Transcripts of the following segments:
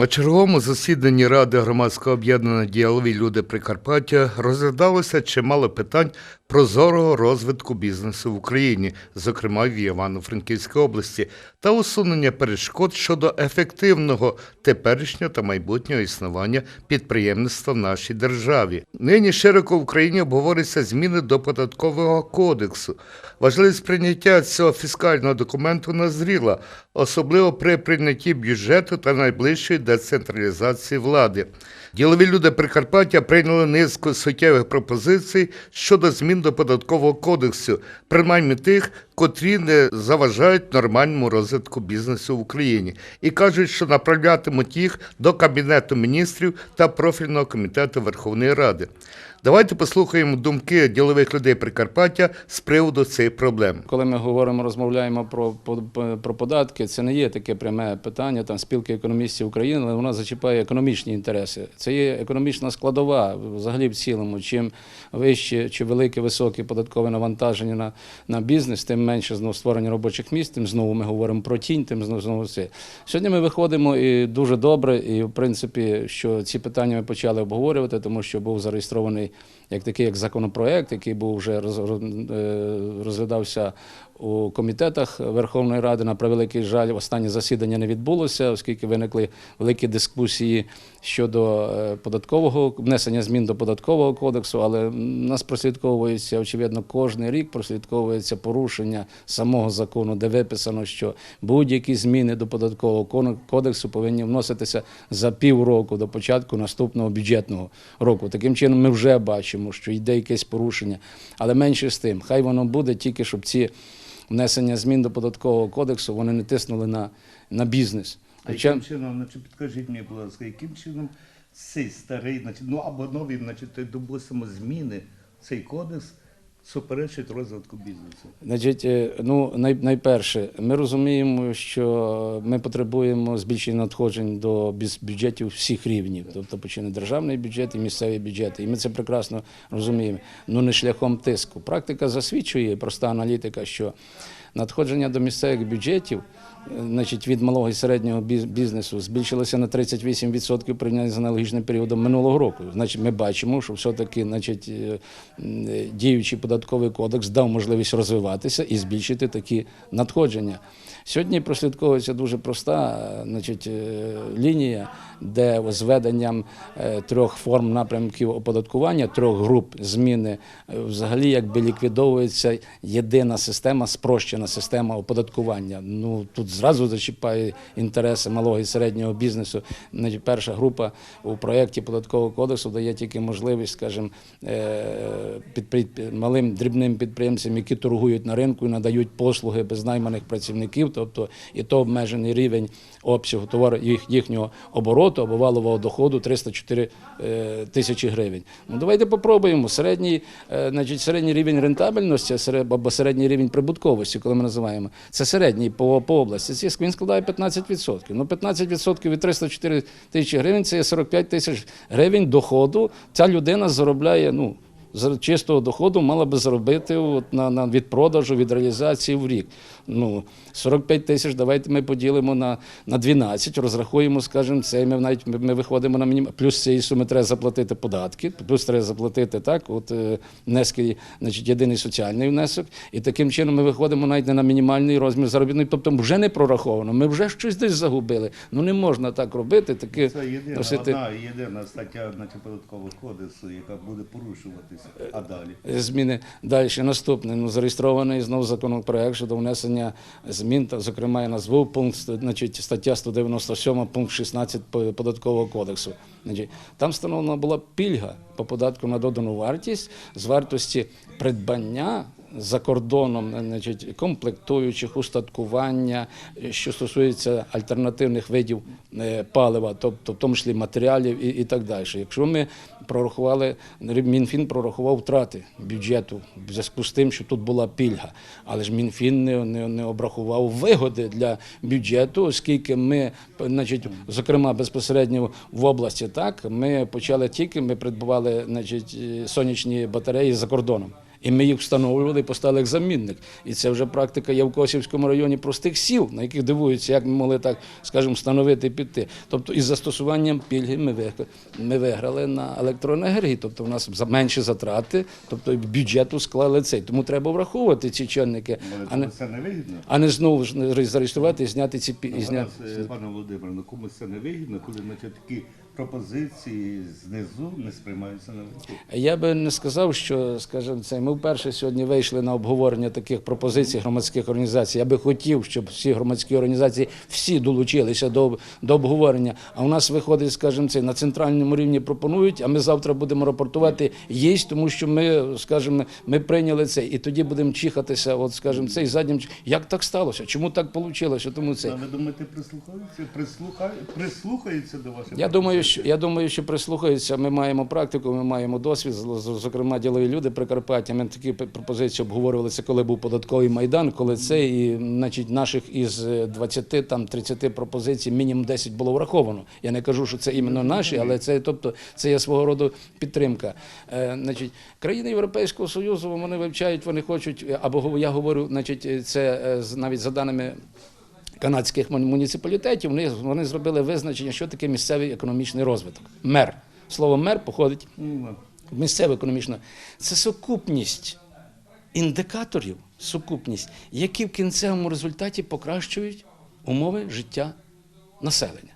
На черговому засіданні Ради громадського об'єднання діялові люди Прикарпаття розглядалося чимало питань прозорого розвитку бізнесу в Україні, зокрема в Івано-Франківській області, та усунення перешкод щодо ефективного теперішнього та майбутнього існування підприємництва в нашій державі. Нині широко в Україні обговорюються зміни до податкового кодексу. Важливість прийняття цього фіскального документу назріла, особливо при прийнятті бюджету та найближчої децентралізації влади. Ділові люди Прикарпаття прийняли низку суттєвих пропозицій щодо змін до податкового кодексу, принаймні тих, котрі не заважають нормальному розвитку бізнесу в Україні, і кажуть, що направлятимуть їх до Кабінету міністрів та профільного комітету Верховної Ради. Давайте послухаємо думки ділових людей Прикарпаття з приводу цих проблем. Коли ми говоримо, розмовляємо про, про, податки, це не є таке пряме питання там спілки економістів України, але вона зачіпає економічні інтереси. Це є економічна складова взагалі в цілому. Чим вище чи велике високе податкове навантаження на, на бізнес, тим менше знову створення робочих місць, тим знову ми говоримо про тінь, тим знову знову це. Сьогодні ми виходимо і дуже добре, і в принципі, що ці питання ми почали обговорювати, тому що був зареєстрований як такий як законопроект, який був вже е, розглядався у комітетах Верховної Ради. На превеликий жаль, останнє засідання не відбулося, оскільки виникли великі дискусії щодо е, податкового внесення змін до податкового кодексу. Але нас прослідковується очевидно кожен рік прослідковується порушення самого закону, де виписано, що будь-які зміни до податкового кодексу повинні вноситися за півроку до початку наступного бюджетного року. Таким чином, ми вже бачимо, що йде якесь порушення, але менше з тим, хай воно буде тільки щоб ці внесення змін до податкового кодексу вони не тиснули на, на бізнес. А яким чином, значить, підкажіть мені, будь ласка, яким чином цей старий, значить, ну або новий, значить, допустимо, зміни, цей кодекс суперечить розвитку бізнесу? Значить, е, ну най, найперше, ми розуміємо, що ми потребуємо збільшення надходжень до бюджетів всіх рівнів, тобто починає державний бюджет і місцеві бюджети. І ми це прекрасно розуміємо. Ну не шляхом тиску. Практика засвідчує, проста аналітика, що надходження до місцевих бюджетів. Значить, від малого і середнього бізнесу збільшилося на 38% порівняно з аналогічним періодом минулого року. Значить, ми бачимо, що все-таки е, е, діючий податковий кодекс дав можливість розвиватися і збільшити такі надходження. Сьогодні прослідковується дуже проста е, значить, лінія, де з введенням е, трьох форм напрямків оподаткування, трьох груп зміни, взагалі якби ліквідовується єдина система, спрощена система оподаткування. Ну тут зразу зачіпає інтереси малого і середнього бізнесу. Перша група у проєкті податкового кодексу дає тільки можливість, скажімо, е, малим дрібним підприємцям, які торгують на ринку і надають послуги без найманих працівників, тобто і то обмежений рівень обсягу товару їх, їхнього обороту або валового доходу 304 е, тисячі гривень. Ну давайте попробуємо. Середній, е, значить, середній рівень рентабельності або середній рівень прибутковості, коли ми називаємо, це середній по, по області. Він складає 15%. Ну 15% від 304 тисячі гривень це є 45 тисяч гривень доходу. Ця людина заробляє, ну. З чистого доходу мала би заробити от на, на від продажу, від реалізації в рік. Ну, 45 тисяч, давайте ми поділимо на, на 12, розрахуємо, скажімо, це, ми навіть ми, ми виходимо на мінімум. Плюс цієї суми треба заплатити податки, плюс треба заплатити так, от е, внески, значить, єдиний соціальний внесок. І таким чином ми виходимо навіть не на мінімальний розмір заробітної, тобто вже не прораховано, ми вже щось десь загубили. Ну не можна так робити. Таки, Це єдина, носити- одна єдина стаття значить, податкового кодексу, яка буде порушуватися. А далі? зміни далі. Наступне ну, зареєстрований знову законопроект щодо внесення змін, та, зокрема, я назву пункт, значить, стаття 197, пункт 16 податкового кодексу. Там встановлена була пільга по податку на додану вартість з вартості придбання. За кордоном, значить, комплектуючих, устаткування, що стосується альтернативних видів е, палива, тобто в тому числі матеріалів і, і так далі. Якщо ми прорахували, Мінфін прорахував втрати бюджету в зв'язку з тим, що тут була пільга. Але ж Мінфін не, не, не обрахував вигоди для бюджету, оскільки ми, значить, зокрема безпосередньо в області, так ми почали тільки, ми придбували значить, е, сонячні батареї за кордоном. І ми їх встановлювали і поставили як замінник. І це вже практика є в Косівському районі простих сіл, на яких дивуються, як ми могли так, скажімо, встановити і піти. Тобто із застосуванням пільги ми, виг- ми виграли на електроенергії, тобто в нас менші затрати, тобто бюджету склали цей. Тому треба враховувати ці чинники, а не, це не вигідно. а не знову ж зареєструвати і зняти ці пі- і зняти. Зараз, е, пане Володимире, ну комусь це не вигідно, коли значить, такі пропозиції знизу не сприймаються на високу. Я би не сказав, що скажімо, це ми вперше сьогодні вийшли на обговорення таких пропозицій громадських організацій. Я би хотів, щоб всі громадські організації всі долучилися до, до обговорення. А у нас виходить, скажімо, це на центральному рівні пропонують, а ми завтра будемо рапортувати єсть, тому що ми, скажімо, ми прийняли це, і тоді будемо чихатися, от скажімо, цей заднім. Як так сталося? Чому так вийшло? Тому це А ви думаєте, прислухаються, прислуха... прислухаються до ваших Я думаю, що я думаю, що прислухаються. Ми маємо практику, ми маємо досвід. Зокрема, ділові люди Прикарпаття. Ми такі пропозиції обговорювалися, коли був податковий майдан, коли це і значить наших із е, 20 там 30 пропозицій, мінімум 10 було враховано. Я не кажу, що це іменно наші, але це, тобто, це є свого роду підтримка. Е, значить, країни Європейського Союзу вони вивчають, вони хочуть, е, або я говорю, значить, е, це е, навіть за даними канадських муні- муніципалітетів, вони, вони зробили визначення, що таке місцевий економічний розвиток. Мер. Слово мер походить місцеве економічне. Це сукупність індикаторів, сукупність, які в кінцевому результаті покращують умови життя населення.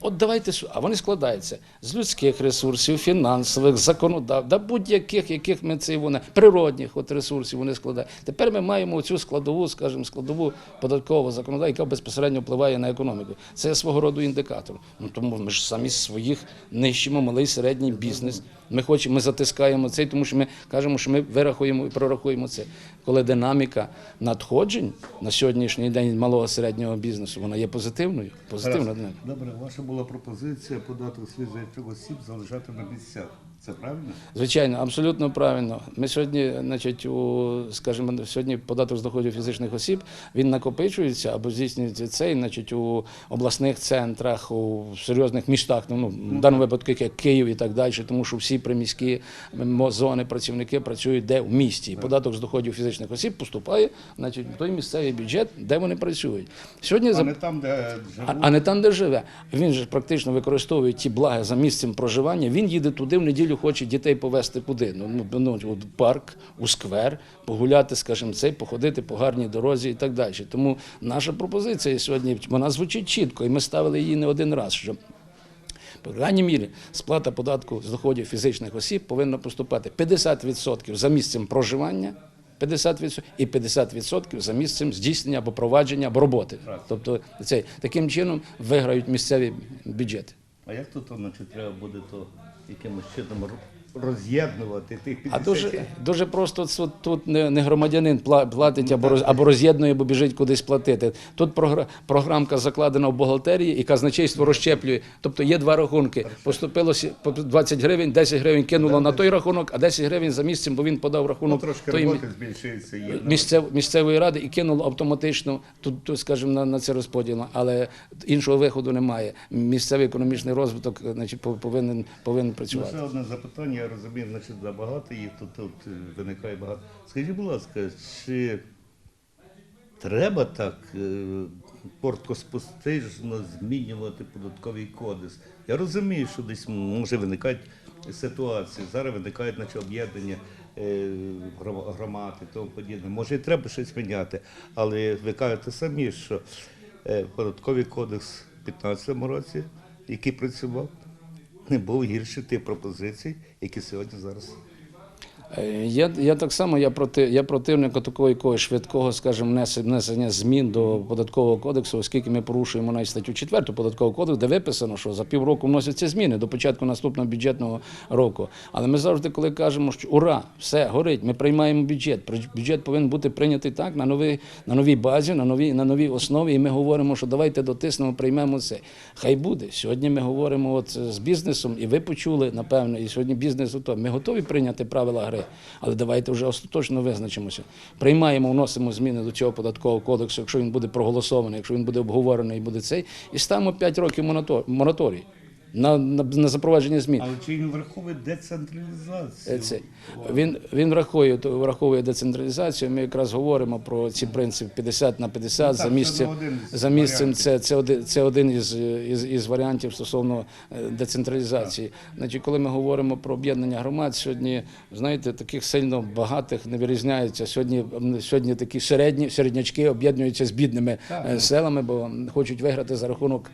От давайте, а вони складаються з людських ресурсів, фінансових, законодав, да будь-яких, яких ми це вони, природних от ресурсів вони складають. Тепер ми маємо цю складову, скажімо, складову податкового законодавства, яка безпосередньо впливає на економіку. Це свого роду індикатор. Ну тому ми ж самі своїх нищимо малий середній бізнес. Ми хочемо, ми затискаємо цей, тому що ми кажемо, що ми вирахуємо і прорахуємо це. Коли динаміка надходжень на сьогоднішній день малого середнього бізнесу вона є позитивною. Позитивна Добре, ваша була пропозиція податок свіжих осіб залишати на місцях. Це правильно? Звичайно, абсолютно правильно. Ми сьогодні, значить, у скажімо, сьогодні податок з доходів фізичних осіб він накопичується або здійснюється цей, значить, у обласних центрах, у серйозних містах, ну, ну в даному випадку як Київ і так далі, тому що всі приміські зони працівники працюють де в місті. І податок з доходів фізичних осіб поступає, значить, в той місцевий бюджет, де вони працюють. Сьогодні А за не там, де а, а не там, де живе. Він же практично використовує ті блага за місцем проживання. Він їде туди в неділю, хоче дітей повезти куди. Ну, ну, ну от парк, у сквер, погуляти, скажімо, цей, походити по гарній дорозі і так далі. Тому наша пропозиція сьогодні вона звучить чітко, і ми ставили її не один раз. Що по крайній мірі сплата податку з доходів фізичних осіб повинна поступати 50% за місцем проживання. 50% і 50% за місцем здійснення або провадження або роботи. Тобто цей таким чином виграють місцеві бюджети. А як тут значить, треба буде то якимось чином ро- роз'єднувати тих 50? А дуже, дуже просто тут, тут не, не громадянин пла- платить або, роз, або роз'єднує, або біжить кудись платити. Тут програ, програмка закладена в бухгалтерії, і казначейство розщеплює. Тобто є два рахунки. Поступило по 20 гривень, 10 гривень кинуло на той рахунок, а 10 гривень за місцем, бо він подав Ну, рахунок трошки той, роботи збільшується. Є. місцев, місцевої ради і кинуло автоматично тут, тут скажімо, на, на це розподіл. Але іншого виходу немає. Місцевий економічний розвиток значить, пов- повинен, повинен Ну, працювати. ще одне запитання, я розумію, значить, забагато їх тут, тут е, виникає багато. Скажіть, будь ласка, чи треба так е, порткоспостижно змінювати податковий кодекс? Я розумію, що десь може виникати ситуації. Зараз виникають наче об'єднання е, гром- громад і тому подібне. Може, і треба щось міняти, але ви кажете самі, що е, податковий кодекс у 2015 році, який працював, не був гірше тих пропозицій, які сьогодні зараз. Е, Я, я так само я проти я противник такого якогось швидкого, скажімо, внес- внесення змін до податкового кодексу, оскільки ми порушуємо навіть статтю 4 податкового кодексу, де виписано, що за півроку вносяться зміни до початку наступного бюджетного року. Але ми завжди, коли кажемо, що ура, все горить, ми приймаємо бюджет. Бюджет повинен бути прийнятий так на новій на новій базі, на новій на новій основі. І ми говоримо, що давайте дотиснемо, приймемо це. Хай буде. Сьогодні ми говоримо от з бізнесом, і ви почули, напевно, і сьогодні бізнес готовий. Ми готові прийняти правила гри, але давайте вже остаточно визначимося. Приймаємо, вносимо зміни до цього податкового кодексу, якщо він буде проголосований, якщо він буде обговорений буде цей, і ставимо 5 років мораторій. На, на, на запровадження змін. Але чи він враховує децентралізацію? Е, Це, він, він враховує, враховує децентралізацію. Ми якраз говоримо про ці принципи 50 на 50 Ну, за так, місцем. це один За місцем це, це, один, це один із, із, із варіантів стосовно е, децентралізації. Значить, коли ми говоримо про об'єднання громад, сьогодні, знаєте, таких сильно багатих не вирізняється. Сьогодні, сьогодні такі середні, середнячки об'єднуються з бідними е, селами, бо хочуть виграти за рахунок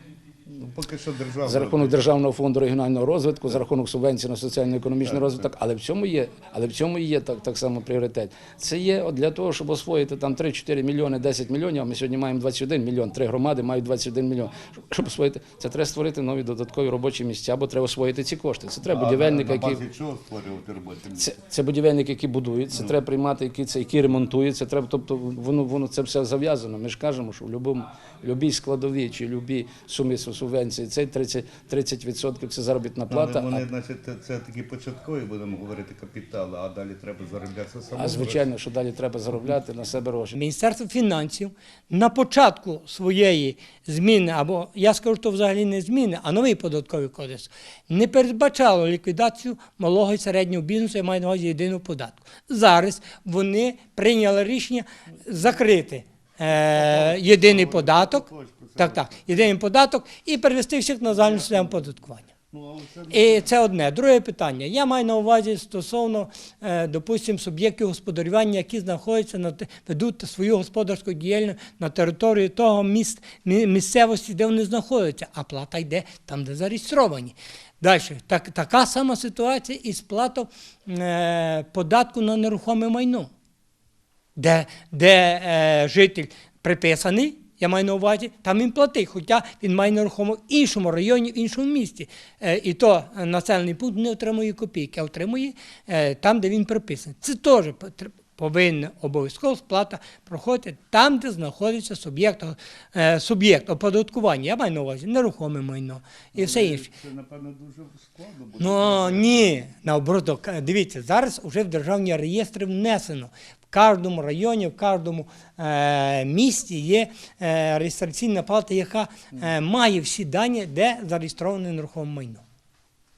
поки що держава. за рахунок державного фонду регіонального розвитку, за рахунок субвенцій на соціально-економічний розвиток, але в цьому є, але в цьому є так, так само пріоритет. Це є для того, щоб освоїти там 3-4 мільйони, 10 мільйонів. А ми сьогодні маємо 21 мільйон. Три громади мають 21 мільйон. Щоб- освоїти, це треба створити нові додаткові робочі місця, бо треба освоїти ці кошти. Це треба будівельника, базі чого створювати робочі місця? це, це будівельник, який будує, це треба приймати, який це який ремонтує. Це треба, тобто воно воно це все зав'язано. Ми ж кажемо, що в любій складовій чи любій сумі субвенції це 30%, 30% це заробітна Але плата. вони, А, значить, це- такі початкові, будемо говорити, капітали, а далі треба заробляти самому. а звичайно, що далі треба заробляти на себе гроші. Міністерство фінансів на початку своєї зміни, або я скажу, то взагалі не зміни, а новий податковий кодекс, не передбачало ліквідацію малого і середнього бізнесу, я маю на увазі єдиного податку. Зараз вони прийняли рішення закрити е, єдиний податок, так, так, єдиний податок і перевести всіх на загальну систему податкування. Ну, І це одне. Друге питання. Я маю на увазі стосовно, е, допустимо, суб'єктів господарювання, які знаходяться на ведуть свою господарську діяльність на території того міст, місцевості, де вони знаходяться, а плата йде там, де зареєстровані. Далі, так, така сама ситуація із сплатою е, податку на нерухоме майно де, де е, житель приписаний, я маю на увазі, там він платить, хоча він має нерухомо в іншому районі, в іншому місті. Е, і то населений пункт не отримує копійки, а отримує е, там, де він приписаний. Це теж повинна обов'язково сплата проходити там, де знаходиться суб'єкт, е, суб'єкт оподаткування. Я маю на увазі нерухоме майно і все інше. Це, напевно, дуже складно буде. Ну ні, наоборот, дивіться, зараз вже в державні реєстри внесено. Кожному районі, в кожному е, місті є е, реєстраційна палата, яка е, має всі дані, де зареєстроване нерухоме майно.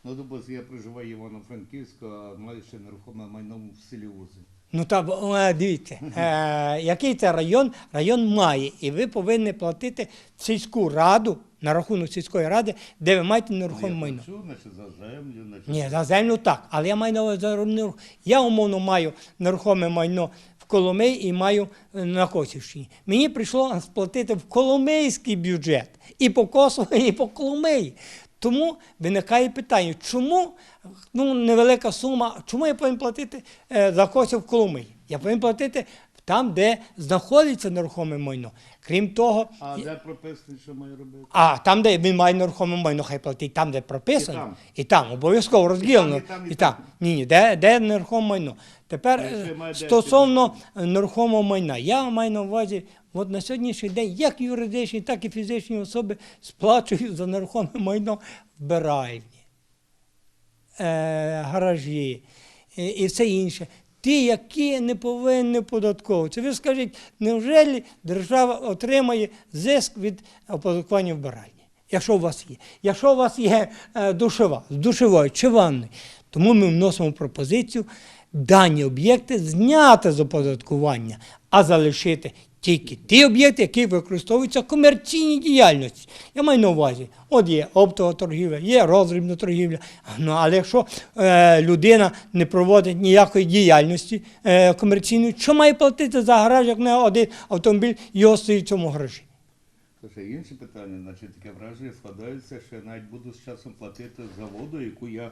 Ну, допустим, я проживаю в Івано-Франківську, а маю ще нерухоме майно в селі Узи. Ну так, е, дивіться, е, який це район? Район має, і ви повинні платити в сільську раду, на рахунок сільської ради, де ви маєте нерухоме майно. плачу, значить, за землю, значить. Ні, за землю так. Але я маю на увазі за Я умовно маю нерухоме майно в Коломиї і маю е, на Косівщині. Мені прийшло сплатити в Коломийський бюджет і по Косову, і по Коломиї. Тому виникає питання, чому ну, невелика сума, чому я повинен платити е, за Косів в Коломиї? Я повинен платити там, де знаходиться нерухоме майно. Крім того, А де прописано, що маю робити? а там, де він має нерухоме майно, хай платить там, де прописано, І там. і там, обов'язково розділено. і там, і І там. Ні, ні, де, де нерухоме майно. Тепер А е, має стосовно нерухомого майна, я маю на увазі, от на сьогоднішній день як юридичні, так і фізичні особи сплачують за нерухоме майно вбиральні, е, гаражі і, і все інше. Ті, які не повинні податковуватися. Ви скажіть, невже держава отримає зиск від оподаткування вбиральні? Якщо у вас є. Якщо у вас є е, душева, душевою чи ванною, тому ми вносимо пропозицію дані об'єкти зняти з оподаткування, а залишити тільки ті об'єкти, які використовуються в комерційній діяльності. Я маю на увазі, от є оптова торгівля, є роздрібна торгівля. Ну, але якщо е, людина не проводить ніякої діяльності е, комерційної, що має платити за гараж, як не один автомобіль, його стоїть в цьому гаражі? Слушай, інше питання, значить, таке враження складається, що я навіть буду з часом платити за воду, яку я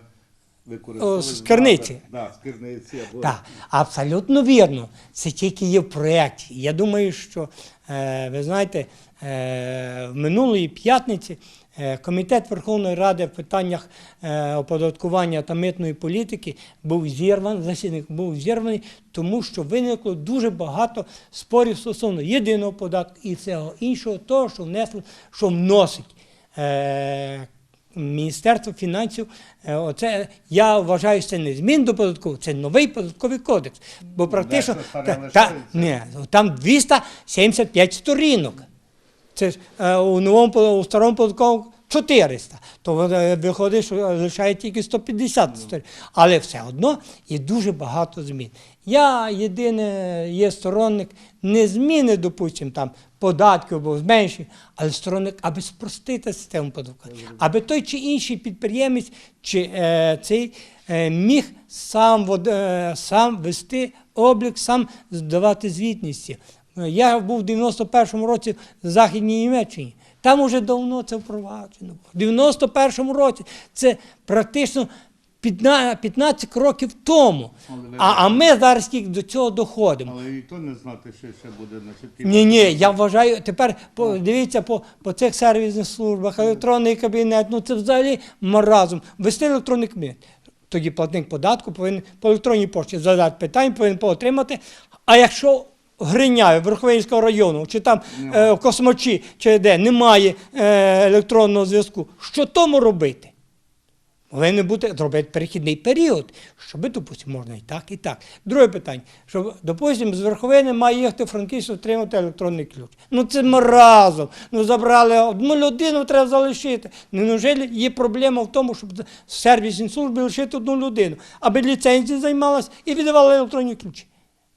використовую. О, з керниці. Да, з керниці. Або... Так, абсолютно вірно. Це тільки є в проєкті. Я думаю, що е, ви знаєте, е, в минулої п'ятниці е, комітет Верховної Ради в питаннях оподаткування та митної політики був зірваний, засідник був зірваний, тому що виникло дуже багато спорів стосовно єдиного податку і всього іншого, того, що внесли, що вносить. Міністерство фінансів, е, оце я вважаю, що це не змін до податкового, це новий податковий кодекс. Бо практично та, та, ні, там 275 сторінок. Це ж е, у новому у старому податковому 400, то е, виходить, що лишає тільки 150 сторін. Але все одно є дуже багато змін. Я єдине є сторонник не зміни, допустимо, там податків або зменшення, але сторонник, аби спростити систему податкування, аби той чи інший підприємець чи е, цей е, міг сам, е, сам вести облік, сам здавати звітності. Я був в 91-му році в Західній Німеччині. Там уже давно це впроваджено. В 91-му році це практично 15 15 років тому. А, а ми зараз тільки до цього доходимо. Але і то не знати, що ще буде на Ні, ні, я вважаю, тепер по, дивіться по, по цих сервісних службах, електронний кабінет, ну це взагалі маразм. Вести електронний кабінет. Тоді платник податку повинен по електронній пошті задати питання, повинен поотримати. А якщо Гриняю Верховинського району, чи там е, в Космочі, чи де немає е, електронного зв'язку, що тому робити? Повинен бути зробити перехідний період, щоб, допустимо, можна і так, і так. Друге питання, що, допустимо, з верховини має їхати Франківськ отримати електронний ключ. Ну це маразм. Ну забрали одну людину, треба залишити. Ну, неужели є проблема в тому, щоб в сервісній службі лишити одну людину, аби ліцензія займалась і віддавали електронні ключі.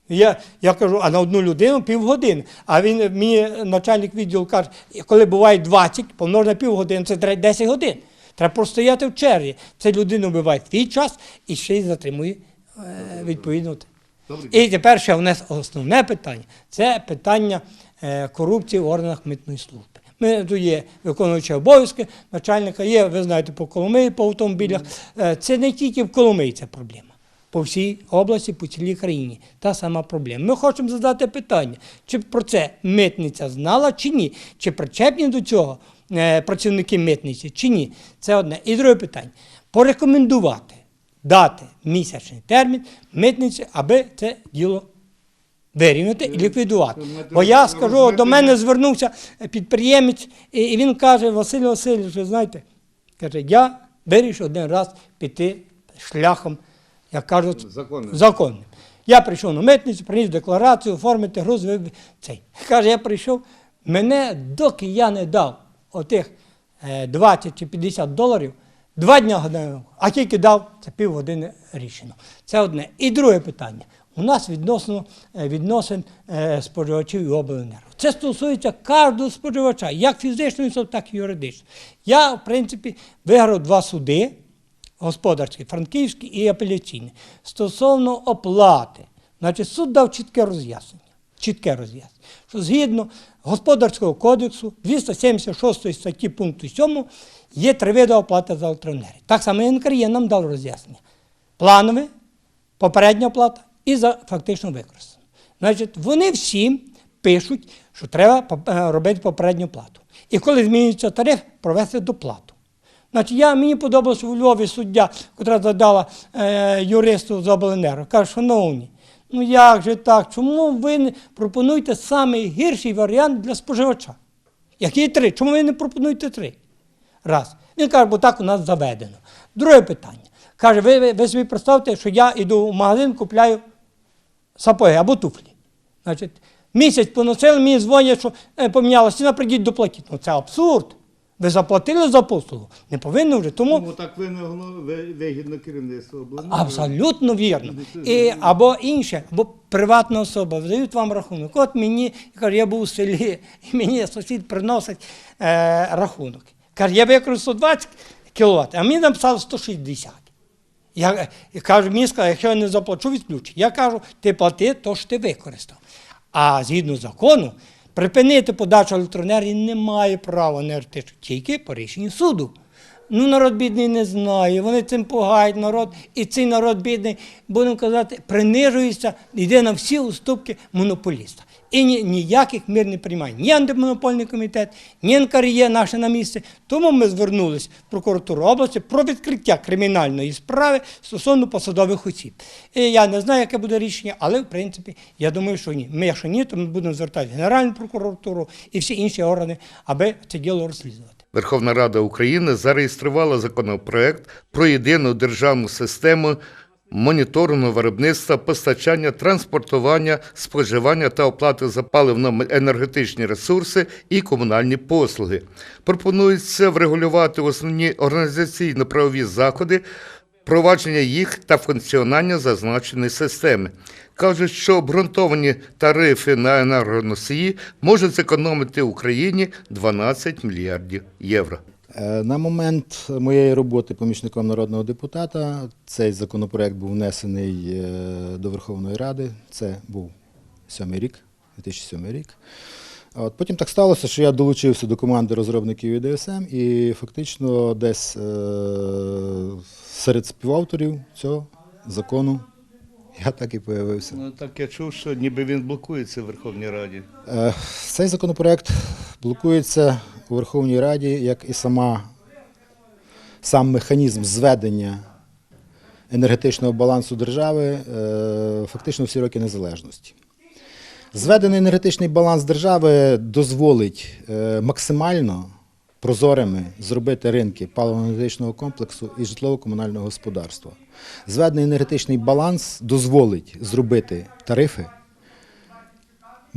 Я, я кажу, а на одну людину півгодини. А він мені начальник відділу каже, коли буває 20, помножити на півгодини, це 10 годин. Треба простояти в черзі. Це людина вбиває свій час і ще й затримує е, відповідно. І тепер ще у нас основне питання це питання е, корупції в органах митної служби. Ми тут є виконуючі обов'язки начальника, є, ви знаєте, по Коломиї, по автомобілях. Е, Це не тільки в Коломиї ця проблема. По всій області, по цілій країні. Та сама проблема. Ми хочемо задати питання, чи про це митниця знала чи ні, чи причепні до цього працівники митниці чи ні. Це одне. І друге питання. Порекомендувати дати місячний термін митниці, аби це діло вирівняти і ліквідувати. Бо я скажу, до мене звернувся підприємець, і і він каже, Василь Васильович, ви знаєте, каже, я вирішив один раз піти шляхом, як кажуть, Законним. законним. Я прийшов на митницю, приніс декларацію, оформити груз, цей. Каже, я прийшов, мене, доки я не дав отих е, 20 чи 50 доларів, два дня гадаю, а тільки дав, це півгодини рішено. Це одне. І друге питання. У нас відносно е, відносин е, споживачів і обленерго. Це стосується кожного споживача, як фізичної особи, так і юридичної. Я, в принципі, виграв два суди господарський, франківський і апеляційний. Стосовно оплати, значить, суд дав чітке роз'яснення. Чітке роз'яснення, що згідно Господарського кодексу 276 статті пункту 7 є три види оплати за електроенергію. Так само і НКРЄ нам дав роз'яснення. Планове, попередня оплата і за фактично використану. Значить, вони всі пишуть, що треба е, робити попередню плату. І коли змінюється тариф, провести доплату. Значить, я, мені подобалося у Львові суддя, яка задала е, юристу з обленерго. Каже, шановні, ну як же так? Чому ви не пропонуєте найгірший варіант для споживача? Який три? Чому ви не пропонуєте три? Раз. Він каже, бо так у нас заведено. Друге питання. Каже, ви, ви, собі представте, що я йду в магазин, купляю сапоги або туфлі. Значить, місяць поносили, мені дзвонять, що е, помінялася ціна, прийдіть доплатіть. Ну це абсурд. Ви заплатили за послугу? Не повинні вже. Тому Ну, так вигідно керівництво обленерго. Абсолютно вірно. І, або інше, або приватна особа видають вам рахунок. От мені я кажу, я був у селі, і мені сусід приносить е, рахунок. Каже, я використав 120 кВт, а мені написали 160. Я, я кажу, мені сказали, якщо я не заплачу, відключу. Я кажу, ти плати, то що ти використав. А згідно закону, припинити подачу електроенергії немає права енергетичного, тільки по рішенню суду. Ну, народ бідний не знає, вони цим пугають народ, і цей народ бідний, будемо казати, принижується, йде на всі уступки монополіста. І ні, ніяких мір не приймає ні антимонопольний комітет, ні НКРЄ наше на місце. Тому ми звернулися в прокуратуру області про відкриття кримінальної справи стосовно посадових осіб. І я не знаю, яке буде рішення, але в принципі я думаю, що ні. Ми, якщо ні, то ми будемо звертати Генеральну прокуратуру і всі інші органи, аби це діло розслідувати. Верховна Рада України зареєструвала законопроект про єдину державну систему моніторингу виробництва, постачання, транспортування, споживання та оплати за паливно-енергетичні ресурси і комунальні послуги. Пропонується врегулювати основні організаційно-правові заходи, провадження їх та функціонування зазначеної системи. Кажуть, що обґрунтовані тарифи на енергоносії можуть зекономити Україні 12 мільярдів євро. Е, На момент моєї роботи помічником народного депутата цей законопроект був внесений е, до Верховної Ради. Це був сьомий рік, 2007 рік. От, потім так сталося, що я долучився до команди розробників ІДСМ і фактично десь е, серед співавторів цього закону я так і появився. Ну так я чув, що ніби він блокується в Верховній Раді. Е, Цей законопроект блокується у Верховній Раді, як і сама, сам механізм зведення енергетичного балансу держави е, фактично всі роки незалежності. Зведений енергетичний баланс держави дозволить е, максимально прозорими зробити ринки паливно-енергетичного комплексу і житлово-комунального господарства. Зведений енергетичний баланс дозволить зробити тарифи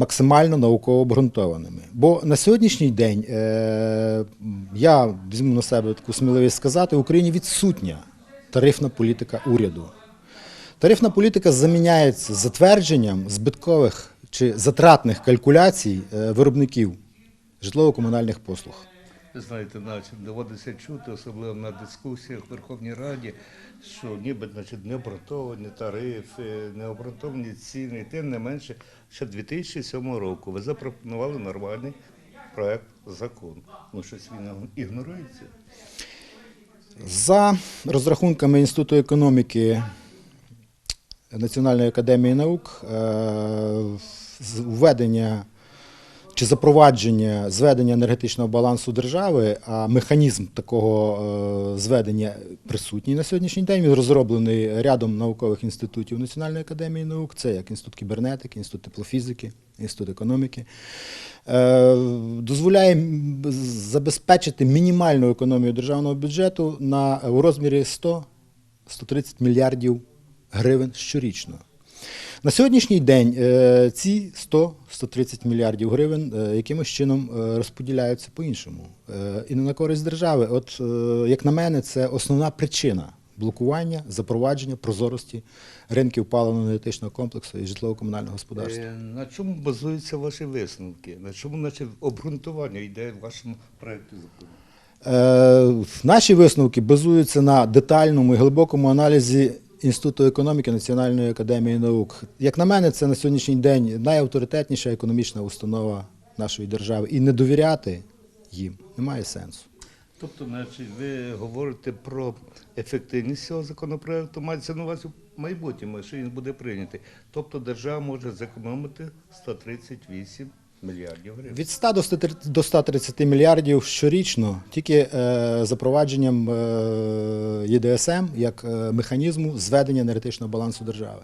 максимально науково обґрунтованими. Бо на сьогоднішній день е, я візьму на себе таку сміливість сказати, в Україні відсутня тарифна політика уряду. Тарифна політика заміняється затвердженням збиткових чи затратних калькуляцій е, виробників житлово-комунальних послуг. Ви знаєте, наче доводиться чути, особливо на дискусіях в Верховній Раді, що ніби значить, необґрунтовані тарифи, необґрунтовані ціни. Тим не менше, ще 2007 року ви запропонували нормальний проект закону. Ну щось він ігнорується. За розрахунками Інституту економіки Національної академії наук, е, введення чи запровадження зведення енергетичного балансу держави, а механізм такого е, зведення присутній на сьогоднішній день. Він розроблений рядом наукових інститутів Національної академії наук. Це як Інститут кібернетики, Інститут теплофізики, Інститут економіки. Е, Дозволяє забезпечити мінімальну економію державного бюджету на у розмірі 100-130 мільярдів гривень щорічно. На сьогоднішній день е, ці 100-130 мільярдів гривень е, якимось чином е, розподіляються по-іншому. І не на користь держави. От, як на мене, це основна причина блокування, запровадження прозорості ринків паливно-енергетичного комплексу і житлово-комунального господарства. На чому базуються ваші висновки? На чому наче, обґрунтування йде в вашому проєкті закону? Е, Наші висновки базуються на детальному і глибокому аналізі Інституту економіки Національної академії наук. Як на мене, це на сьогоднішній день найавторитетніша економічна установа нашої держави. І не довіряти їм немає сенсу. Тобто, значить, ви говорите про ефективність цього законопроекту, мається на увазі в майбутньому, що він буде прийнятий. Тобто держава може зекономити 138 мільярдів гривень. Від 100 до 100 до 130 мільярдів щорічно тільки е, запровадженням е, ЄДСМ як е, механізму зведення енергетичного балансу держави.